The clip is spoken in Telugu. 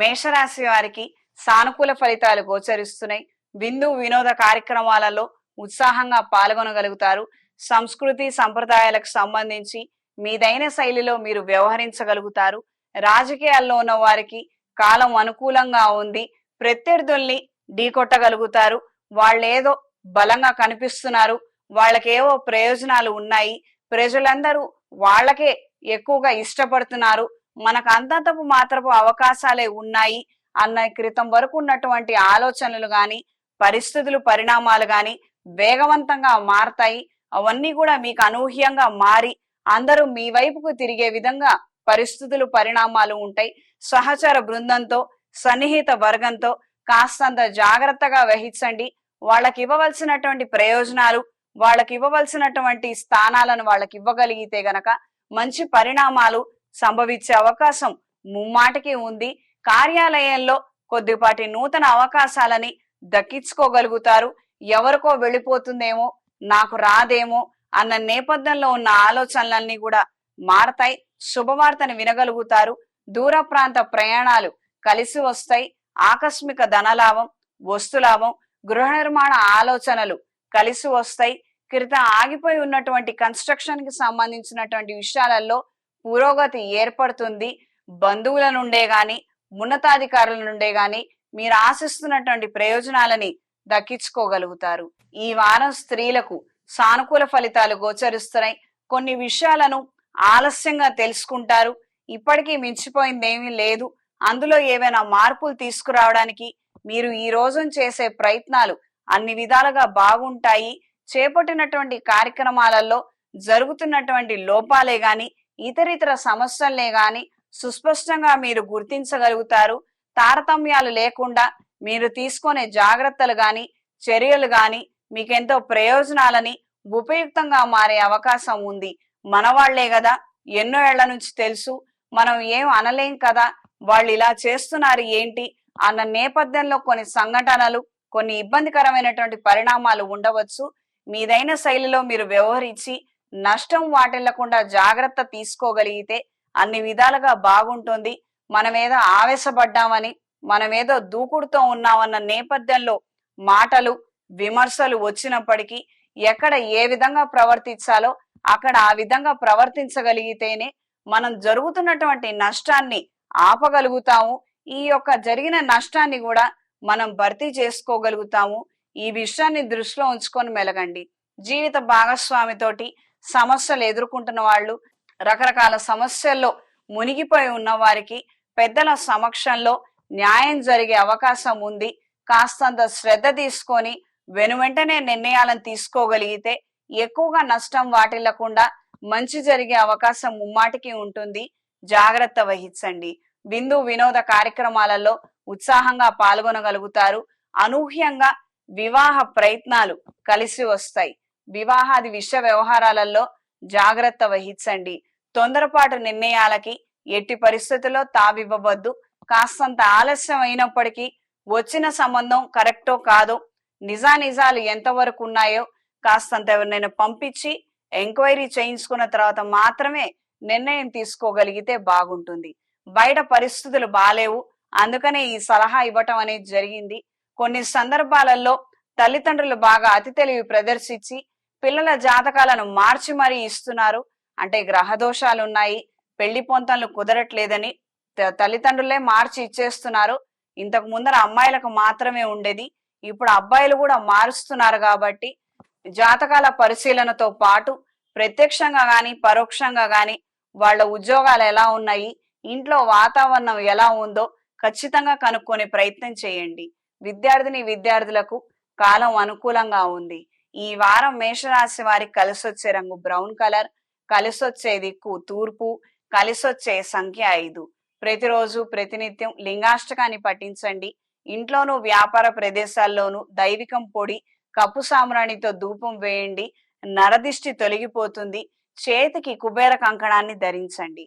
మేషరాశి వారికి సానుకూల ఫలితాలు గోచరిస్తున్నాయి. విందు వినోద కార్యక్రమాలలో ఉత్సాహంగా పాల్గొనగలుగుతారు. సంస్కృతి సంప్రదాయాలకు సంబంధించి మీదైన శైలిలో మీరు వ్యవహరించగలుగుతారు. రాజకీయాల్లో ఉన్న వారికి కాలం అనుకూలంగా ఉంది ప్రత్యర్థుల్ని ఢీకొట్టగలుగుతారు వాళ్ళేదో బలంగా కనిపిస్తున్నారు. వాళ్ళకేవో ప్రయోజనాలు ఉన్నాయి. ప్రజలందరూ వాళ్ళకే ఎక్కువగా ఇష్టపడుతున్నారు. మనకు అంతంతపు మాత్రపు అవకాశాలే ఉన్నాయి అన్న క్రితం వరకు ఉన్నటువంటి ఆలోచనలు గాని పరిస్థితులు పరిణామాలు గాని వేగవంతంగా మారతాయి. అవన్నీ కూడా మీకు అనూహ్యంగా మారి అందరూ మీ వైపుకు తిరిగే విధంగా పరిస్థితులు పరిణామాలు ఉంటాయి. సహచర బృందంతో సన్నిహిత వర్గంతో కాస్తంత జాగ్రత్తగా వహించండి. వాళ్ళకి ఇవ్వవలసినటువంటి ప్రయోజనాలు వాళ్ళకి ఇవ్వవలసినటువంటి స్థానాలను వాళ్ళకి ఇవ్వగలిగితే గనక మంచి పరిణామాలు సంభవించే అవకాశం ముమ్మాటికి ఉంది. కార్యాలయంలో కొద్దిపాటి నూతన అవకాశాలని దక్కించుకోగలుగుతారు. ఎవరికో వెళ్ళిపోతుందేమో నాకు రాదేమో అన్న నేపథ్యంలో ఉన్న ఆలోచనలన్నీ కూడా మారతాయి. శుభవార్తను వినగలుగుతారు. దూర ప్రాంత ప్రయాణాలు కలిసి వస్తాయి. ఆకస్మిక ధనలాభం వస్తులాభం గృహ నిర్మాణ ఆలోచనలు కలిసి వస్తాయి. క్రితం ఆగిపోయి ఉన్నటువంటి కన్స్ట్రక్షన్కి సంబంధించినటువంటి విషయాలలో పురోగతి ఏర్పడుతుంది. బంధువుల నుండే గాని ఉన్నతాధికారుల నుండే గాని మీరు ఆశిస్తున్నటువంటి ప్రయోజనాలని దక్కించుకోగలుగుతారు. ఈ వారం స్త్రీలకు సానుకూల ఫలితాలు గోచరిస్తున్నాయి. కొన్ని విషయాలను ఆలస్యంగా తెలుసుకుంటారు. ఇప్పటికీ మించిపోయింది ఏమీ లేదు. అందులో ఏవైనా మార్పులు తీసుకురావడానికి మీరు ఈ రోజు చేసే ప్రయత్నాలు అన్ని విధాలుగా బాగుంటాయి. చేపట్టినటువంటి కార్యక్రమాలలో జరుగుతున్నటువంటి లోపాలే గాని ఇతరితర సమస్యలే గాని సుస్పష్టంగా మీరు గుర్తించగలుగుతారు. తారతమ్యాలు లేకుండా మీరు తీసుకునే జాగ్రత్తలు గాని చర్యలు గాని మీకెంతో ప్రయోజనాలని ఉపయుక్తంగా మారే అవకాశం ఉంది. మనవాళ్ళే కదా ఎన్నో ఏళ్ళ నుంచి తెలుసు మనం ఏం అనలేం కదా వాళ్ళు ఇలా చేస్తున్నారు ఏంటి అన్న నేపథ్యంలో కొన్ని సంఘటనలు కొన్ని ఇబ్బందికరమైనటువంటి పరిణామాలు ఉండవచ్చు. మీదైన శైలిలో మీరు వ్యవహరించి నష్టం వాటిల్లకుండా జాగ్రత్త తీసుకోగలిగితే అన్ని విధాలుగా బాగుంటుంది. మనమేదో ఆవేశపడ్డామని మనమేదో దూకుడుతో ఉన్నామన్న నేపథ్యంలో మాటలు విమర్శలు వచ్చినప్పటికీ ఎక్కడ ఏ విధంగా ప్రవర్తించాలో అక్కడ ఆ విధంగా ప్రవర్తించగలిగితేనే మనం జరుగుతున్నటువంటి నష్టాన్ని ఆపగలుగుతాము. ఈ యొక్క జరిగిన నష్టాన్ని కూడా మనం భర్తీ చేసుకోగలుగుతాము. ఈ విషయాన్ని దృష్టిలో ఉంచుకొని మెలగండి. జీవిత భాగస్వామితోటి సమస్యలు ఎదుర్కొంటున్న వాళ్ళు రకరకాల సమస్యల్లో మునిగిపోయి ఉన్న వారికి పెద్దల సమక్షంలో న్యాయం జరిగే అవకాశం ఉంది. కాస్తంత శ్రద్ధ తీసుకొని వెనువెంటనే నిర్ణయాలను తీసుకోగలిగితే ఎక్కువగా నష్టం వాటిల్లకుండా మంచి జరిగే అవకాశం ముమ్మాటికి ఉంటుంది. జాగ్రత్త వహించండి. విందు వినోద కార్యక్రమాలలో ఉత్సాహంగా పాల్గొనగలుగుతారు. అనూహ్యంగా వివాహ ప్రయత్నాలు కలిసి వస్తాయి. వివాహాది విషయ వ్యవహారాలలో జాగ్రత్త వహించండి. తొందరపాటు నిర్ణయాలకి ఎట్టి పరిస్థితుల్లో తావివ్వవద్దు. కాస్తంత ఆలస్యం అయినప్పటికీ వచ్చిన సంబంధం కరెక్టో కాదో నిజానిజాలు ఎంతవరకు ఉన్నాయో కాస్తంత ఎవరినైనా పంపించి ఎంక్వైరీ చేయించుకున్న తర్వాత మాత్రమే నిర్ణయం తీసుకోగలిగితే బాగుంటుంది. బయట పరిస్థితులు బాలేవు. అందుకనే ఈ సలహా ఇవ్వటం అనేది జరిగింది. కొన్ని సందర్భాలలో తల్లిదండ్రులు బాగా అతి తెలివి ప్రదర్శించి పిల్లల జాతకాలను మార్చి మరీ ఇస్తున్నారు. అంటే గ్రహ దోషాలు ఉన్నాయి పెళ్ళి పొంతనలు కుదరట్లేదని త- తల్లిదండ్రులే మార్చి ఇచ్చేస్తున్నారు. ఇంతకు ముందర అమ్మాయిలకు మాత్రమే ఉండేది. ఇప్పుడు అబ్బాయిలు కూడా మారుస్తున్నారు కాబట్టి జాతకాల పరిశీలనతో పాటు ప్రత్యక్షంగా గాని పరోక్షంగా గాని వాళ్ళ ఉద్యోగాలు ఎలా ఉన్నాయి ఇంట్లో వాతావరణం ఎలా ఉందో ఖచ్చితంగా కనుక్కొనే ప్రయత్నం చేయండి. విద్యార్థిని విద్యార్థులకు కాలం అనుకూలంగా ఉంది. ఈ వారం మేషరాశి వారికి కలిసొచ్చే రంగు బ్రౌన్ కలర్ కలిసొచ్చే దిక్కు తూర్పు కలిసొచ్చే సంఖ్య ఐదు. ప్రతిరోజు ప్రతినిత్యం లింగాష్టకాన్ని పఠించండి. ఇంట్లోనూ వ్యాపార ప్రదేశాల్లోనూ దైవికం పొడి కప్పు సామ్రాణితో ధూపం వేయండి. నరదిష్టి తొలగిపోతుంది. చేతికి కుబేర కంకణాన్ని ధరించండి.